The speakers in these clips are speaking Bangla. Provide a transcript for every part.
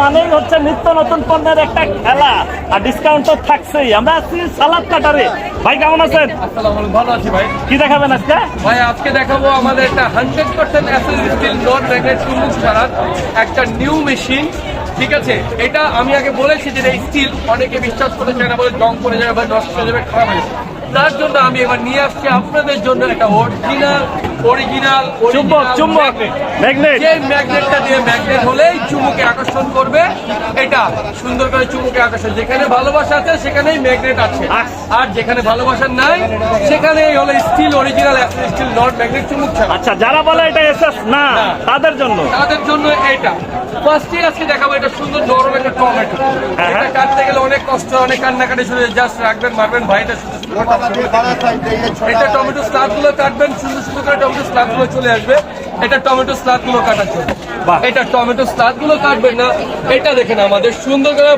মানেই হচ্ছে নিত্য নতুন পণ্যের একটা খেলা। আর ডিসকাউন্ট তো থাকছেই। আমরা আছি সালাদ কাটারে। ভাই কেমন আছেন? ভালো আছি ভাই। কি দেখাবেন আজকে? ভাই আজকে দেখাবো আমাদের একটা hundred percent steel not magnet চুম্বক ছাড়ার একটা নিউ মেশিন ঠিক আছে? এটা আমি আগে বলেছি যে এই স্টিল অনেকে বিশ্বাস করতে চায় না বলে জং পড়ে যাবে বা নষ্ট হয়ে যাবে খারাপ হয়ে যাবে। তার জন্য আমি এবার নিয়ে আসছি আপনাদের জন্য একটা অরিজিনাল অরিজিনাল চুম্বক চুম্বক। ম্যাগনেট যে ম্যাগনেটটা দিয়ে ম্যাগনেট হলেই চুমুকে আকর্ষণ করবে এটা সুন্দর করে চুমুকে আকর্ষণ। যেখানে ভালোবাসা আছে সেখানেই ম্যাগনেট আছে। আর যেখানে ভালোবাসা নাই সেখানেই হলো steel original steel not magnet চুমুক ছাড়া। আচ্ছা যারা বলে এটা এসএস না। তাদের জন্য। তাদের জন্য এইটা ফার্স্টে আজকে দেখাবো এটা সুন্দর নরম একটা টমেটো। হ্যাঁ, এটা হ্যাঁ। কাটতে গেলে অনেক কষ্ট অনেক কান্নাকাটি শুরু জাস্ট রাখবেন মারবেন ভাইটা সুন্দর এটা টমেটো স্লাদগুলো কাটবেন সুন্দর সুন্দর করে টমেটো স্লাদগুলো চলে আসবে। এটা টমেটো স্লাদগুলো কাটার জন্য এটা টমেটো স্লাদগুলো কাটবেন না এটা দেখেন আমাদের সুন্দর করে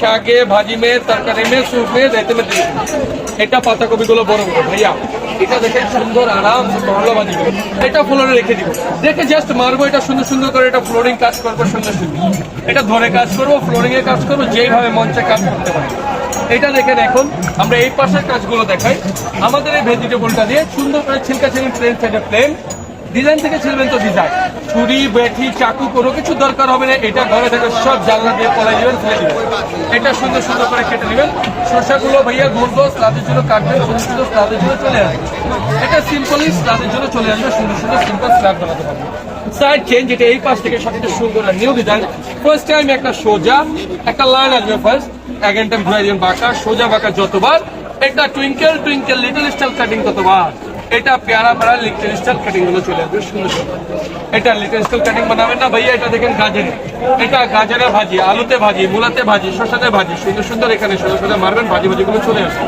শাকে ভাজি মে তরকারি মে স্যুপ মে রেতে মে এটা পাতাকপি গুলো বড় বড় ভাইয়া এটা দেখেন সুন্দর আরাম ভালো ভাজি এটা ফ্লোরে রেখে দিব রেখে জাস্ট মারবো এটা সুন্দর সুন্দর করে এটা ফ্লোরিং কাজ করব সুন্দর সুন্দর এটা ধরে কাজ করব ফ্লোরিং এর কাজ করব যেভাবে মঞ্চে কাজ করতে পারি এটা দেখেন এখন আমরা এই পাশের কাজগুলো দেখাই আমাদের এই ভেজিটেবলটা দিয়ে সুন্দর করে ছিলকা ছিলেন প্লেন সাইডে প্লেন ডিজাইন থেকে ছিলবেন তো ডিজাইন ছুরি বেঠি, চাকু, কোনো কিছু দরকার হবে না, এটা ঘরে থেকে সব জানলা দিয়ে পলাই দিবেন ফেলে দিবেন। এটা সুন্দর সুন্দর করে কেটে নেবেন। শসাগুলো ভাইয়া গোল স্লাদের জন্য কাটবেন সুন্দর সুন্দর স্লাদের জন্য চলে আসবে। এটা সিম্পলি স্লাদের জন্য চলে আসবে, সুন্দর সুন্দর সিম্পল স্লাদ বানাতে পারবেন। সাইড চেঞ্জ এটা এই পাশ থেকে সবচেয়ে সুন্দর নিউ ডিজাইন ফার্স্ট টাইম একটা সোজা, একটা লাইন আসবে ফার্স্ট অ্যাগেন টাইম ঘুরাই দিবেন বাঁকা, সোজা বাঁকা যতবার। এটা twinkle twinkle little style cutting কতবার এটা পেয়ারা প্যারা লিটল স্টাইল কাটিংগুলো চলে আসবে, সুন্দর সুন্দর। এটা লিটল স্টাইল কাটিং বানাবেন না, ভাইয়া, এটা দেখেন গাজরে। এটা গাজরে ভাজি, আলুতে ভাজি, মূলাতে ভাজি, শসাতে ভাজি, সুন্দর সুন্দর এখানে সুন্দর সুন্দর মারবেন, ভাজি ভাজিগুলো চলে আসবে।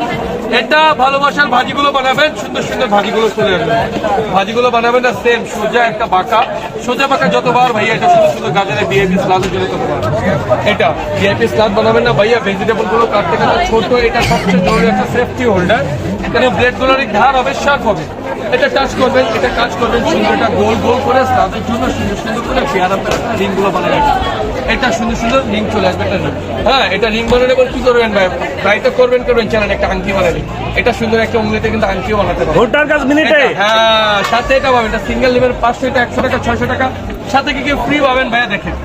এটা ভালোবাসার ভাজিগুলো বানাবেন, সুন্দর সুন্দর ভাজিগুলো চলে আসবে। ভাজিগুলো বানাবেন না সেম সোজা একটা বাঁকা। সোজা বাঁকা যতবার, ভাইয়া, এটা সুন্দর সুন্দর গাজরে বিএপি স্লাদের জন্য ততবার। এটা বিএপি স্লাদ বানাবেন না, ভাইয়া ভেজিটেবলগুলো কাটতে কাটতে ছোট, এটা সবচেয়ে জরুরি একটা সেফটি হোল্ডার এখানে ব্লেডগুলোর ধার হবে শার্প হবে। এটা টাচ করবেন এটা কাজ করবেন সুন্দর এটা গোল গোল করে স্লাদের জন্য সুন্দর সুন্দর করে পেয়ারা পেয়ারা রিংগুলো বানিয়ে রাখবেন। এটা সুন্দর সুন্দর রিং চলে আসবে এটা হ্যাঁ এটা রিং বানালে পর কি করবেন ভাই? ট্রাই তো করবেন করবেন চালান একটা আংটি বানাবেন। এটা সুন্দর একটা উংলিতে কিন্তু আংটিও বানাতে পারবেন। ভুট্টার কাজ মিনিটে হ্যাঁ সাথে এটা পাবেন। এটা সিঙ্গেল নেবেন পাঁচশো এটা একশো টাকা ছয়শো টাকা। সাথে কি কি ফ্রি পাবেন ভাইয়া? দেখেন।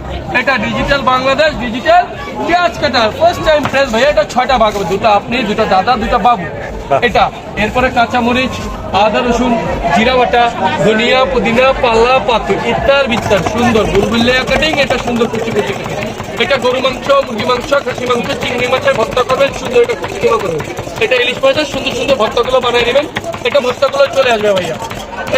এটা ডিজিটাল বাংলাদেশ ডিজিটাল পেঁয়াজ কাটার। ফার্স্ট টাইম ফ্রেশ ভাইয়া এটা ছয়টা ভাগ হবে। দুটো আপনি দুটো দাদা দুটো বাবু। এটা। এরপরে কাঁচামরিচ, আদা, রসুন, জিরা বাটা, ধনিয়া, পুদিনা, পাল্লা পাতু ইত্যার বিত্তার সুন্দর বুলবুলিয়া কাটিং এটা সুন্দর কুচি কুচি এটা গরু মাংস, মুরগি মাংস, খাসি মাংস, চিংড়ি মাছের ভর্তা করবেন, সুন্দর এটা কুচি করে করবেন। এটা ইলিশ মাছের সুন্দর সুন্দর ভর্তাগুলো বানিয়ে নেবেন। এটা ভর্তাগুলো চলে আসবে ভাইয়া।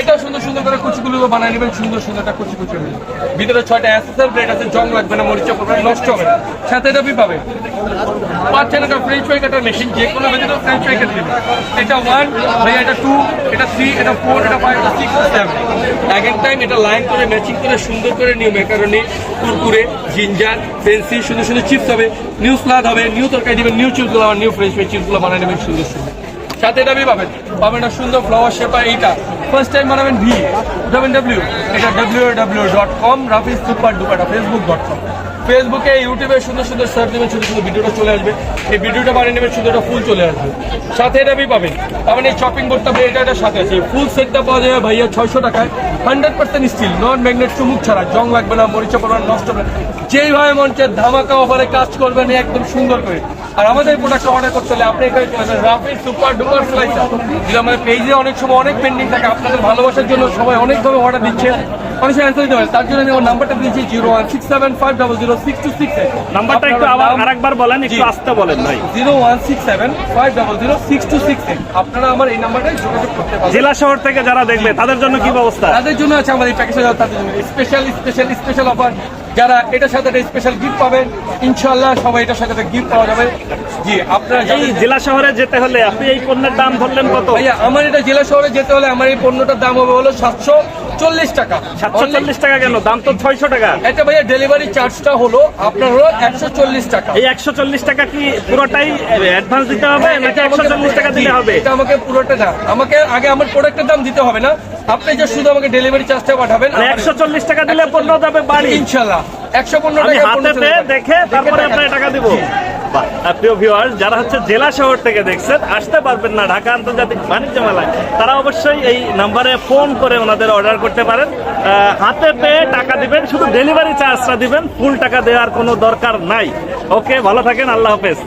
এটা সুন্দর সুন্দর করে কুচিগুলো বানিয়ে নেবেন, সুন্দর সুন্দর একটা কুচি কুচি হবে। ভিতরে ছয়টা অ্যাসেসার প্লেট আছে, জং লাগবে না, মরিচা পড়বে নষ্ট হবে সাথে এটা পাবে। পাচ্ছেন একটা ফ্রেঞ্চ ফ্রাই কাটার মেশিন যে কোনো ভেতরে ফ্রেঞ্চ ফ্রাই কেটে এটা ওয়ান ভাইয়া এটা টু এটা থ্রি এটা ফোর এটা ফাইভ এটা সিক্স সেভেন এক এক টাইম এটা লাইন করে ম্যাচিং করে, সুন্দর করে নিউ ম্যাকারনি কুরকুরে জিঞ্জার পেন্সি সুন্দর সুন্দর চিপস হবে নিউ স্লাদ হবে নিউ তরকারি দেবেন নিউ চিপসগুলো আবার নিউ ফ্রেঞ্চ ফ্রাই চিপসগুলো বানিয়ে নেবেন সুন্দর সুন্দর। সাথে এটা পাবেন পাবেন একটা সুন্দর ফ্লাওয়ার শেপা এইটা। ফার্স্ট টাইম বানাবেন ভি ডাব্লিউ ডাব্লিউ এটা W W dot com Rafiz super duper Facebook dot com ফেসবুকে, ইউটিউবে সুন্দর সুন্দর সার্চ দেবেন সুন্দর সুন্দর ভিডিওটা চলে আসবে। এই ভিডিওটা বানিয়ে নেবেন, সুন্দর একটা ফুল চলে আসবে। সাথে এটা পাবেন। পাবেন এই শপিং করতে হবে, এটা এটা সাথে আছে। ফুল সেটটা পাওয়া যাবে ভাইয়া ছয়শো টাকায়। Hundred percent steel non magnet চুমুক ছাড়া। জং লাগবে না, মরিচা পড়বে নষ্ট হবে। যেইভাবে মঞ্চের ধামাকা ওভারে কাজ করবেন, একদম সুন্দর করে। আর আমাদের প্রোডাক্ট অর্ডার করতে হলে আপনি এখানে চলে রাফিজ সুপার ডুপার ফ্লাইসার যেটা আমাদের পেজে অনেক সময় অনেক পেন্ডিং থাকে আপনাদের ভালোবাসার জন্য সবাই অনেকভাবে অর্ডার দিচ্ছে। অ্যান্সার দিতে পারে। তার জন্য আমি আমার নাম্বারটা দিয়েছি zero one six seven five double zero six two six নাম্বারটা একটু আবার আরেকবার বলেন একটু আসতে বলেন ভাই। Zero one six seven five double zero six two six আপনারা আমার এই নাম্বারটাই যোগাযোগ করতে পারেন জেলা শহর থেকে যারা দেখবে তাদের জন্য কি ব্যবস্থা? তাদের জন্য আছে আমাদের এই প্যাকেজে তাদের জন্য। স্পেশাল স্পেশাল স্পেশাল অফার যারা এটার সাথে একটা স্পেশাল গিফট পাবেন ইনশাল্লাহ সবাই এটার সাথে একটা গিফট পাওয়া যাবে। জি আপনার এই জেলা শহরে যেতে হলে আপনি এই পণ্যের দাম ধরলেন কত? ভাইয়া আমার এটা জেলা শহরে যেতে হলে আমার এই পণ্যটার দাম হবে হলো সাতশো। চল্লিশ টাকা। সাতশো চল্লিশ টাকা কেন? দাম তো ছয়শো টাকা। এটা ভাইয়া ডেলিভারি চার্জটা হলো আপনার হলো একশো চল্লিশ টাকা। এই একশো চল্লিশ টাকা কি পুরোটাই অ্যাডভান্স দিতে হবে নাকি একশো চল্লিশ টাকা দিতে হবে? এটা আমাকে পুরোটা না। আমাকে আগে আমার প্রোডাক্টের দাম দিতে হবে না। আপনি যে শুধু আমাকে ডেলিভারি চার্জটা পাঠাবেন। মানে একশো চল্লিশ টাকা দিলে পণ্য যাবে বাড়ি। ইনশাল্লাহ একশো পনেরো টাকা হাতে দেখে তারপরে আপনার টাকা দিব। প্রিয় ভিউয়ার যারা হচ্ছে জেলা শহর থেকে দেখছেন, আসতে পারবেন না, ঢাকা আন্তর্জাতিক বাণিজ্য মেলায়। তারা অবশ্যই এই নাম্বারে ফোন করে ওনাদের অর্ডার করতে পারেন। হাতে পেয়ে টাকা দিবেন, শুধু ডেলিভারি চার্জটা দিবেন ফুল টাকা দেওয়ার কোনো দরকার নাই। ওকে ভালো থাকেন, আল্লাহ হাফেজ।